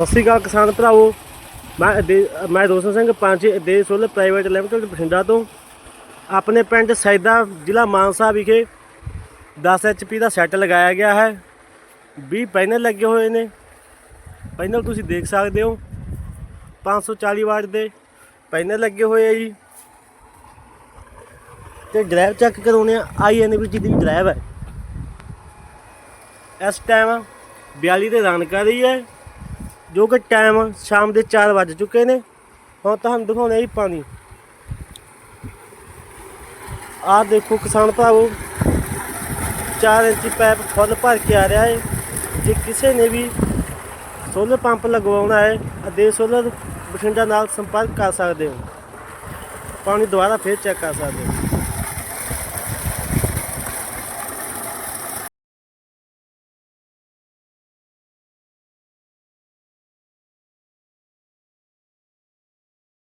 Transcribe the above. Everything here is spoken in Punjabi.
ਸਤਿ ਸ਼੍ਰੀ ਅਕਾਲ ਕਿਸਾਨ ਭਰਾਵੋ। ਮੈਂ ਅਦੇ- ਮੈਂ ਰੋਸ਼ਨ ਸਿੰਘ ਪੰਜ ਦੇ ਸੋਲ ਪ੍ਰਾਈਵੇਟ ਲਿਮਟਿਡ ਬਠਿੰਡਾ ਤੋਂ। ਆਪਣੇ ਪਿੰਡ ਸੈਦਾ ਜ਼ਿਲ੍ਹਾ ਮਾਨਸਾ ਵਿਖੇ 10 ਐਚਪੀ ਦਾ ਸੈੱਟ ਲਗਾਇਆ ਗਿਆ ਹੈ। 20 ਪੈਨਲ ਲੱਗੇ ਹੋਏ ਨੇ। ਪੈਨਲ ਤੁਸੀਂ ਦੇਖ ਸਕਦੇ ਹੋ। 540 ਵਾਟ ਦੇ ਪੈਨਲ ਲੱਗੇ ਹੋਏ ਆ ਜੀ। ਤੇ ਡਰਾਈਵ ਚੈੱਕ ਕਰਾਉਣੇ ਆ ਆਈਐਨਬੀ ਦੀ ਡਰਾਈਵ ਹੈ। ਇਸ ਟਾਈਮ 42 ਦੇ ਰਨ ਕਰ ਰਹੀ ਹੈ। ਜੋ ਕਿ ਟਾਈਮ ਸ਼ਾਮ ਦੇ 4 ਵੱਜ ਚੁੱਕੇ ਨੇ। ਹੁਣ ਤੁਹਾਨੂੰ ਦਿਖਾਉਣਾ ਹੀ ਪਾਣੀ ਆਹ ਦੇਖੋ ਕਿਸਾਨ ਭਰਾਵੋ 4 ਇੰਚੀ ਪਾਈਪ ਫੁੱਲ ਭਰ ਕੇ ਆ ਰਿਹਾ ਹੈ ਜੇ ਕਿਸੇ ਨੇ ਵੀ ਸੋਲਰ ਪੰਪ ਲਗਵਾਉਣਾ ਹੈ ਅਦੇ ਸੋਲਰ ਬਠਿੰਡਾ ਨਾਲ ਸੰਪਰਕ ਕਰ ਸਕਦੇ ਹੋ। ਪਾਣੀ ਦੁਬਾਰਾ ਫੇਰ ਚੈੱਕ ਕਰ ਸਕਦੇ ਹੋ।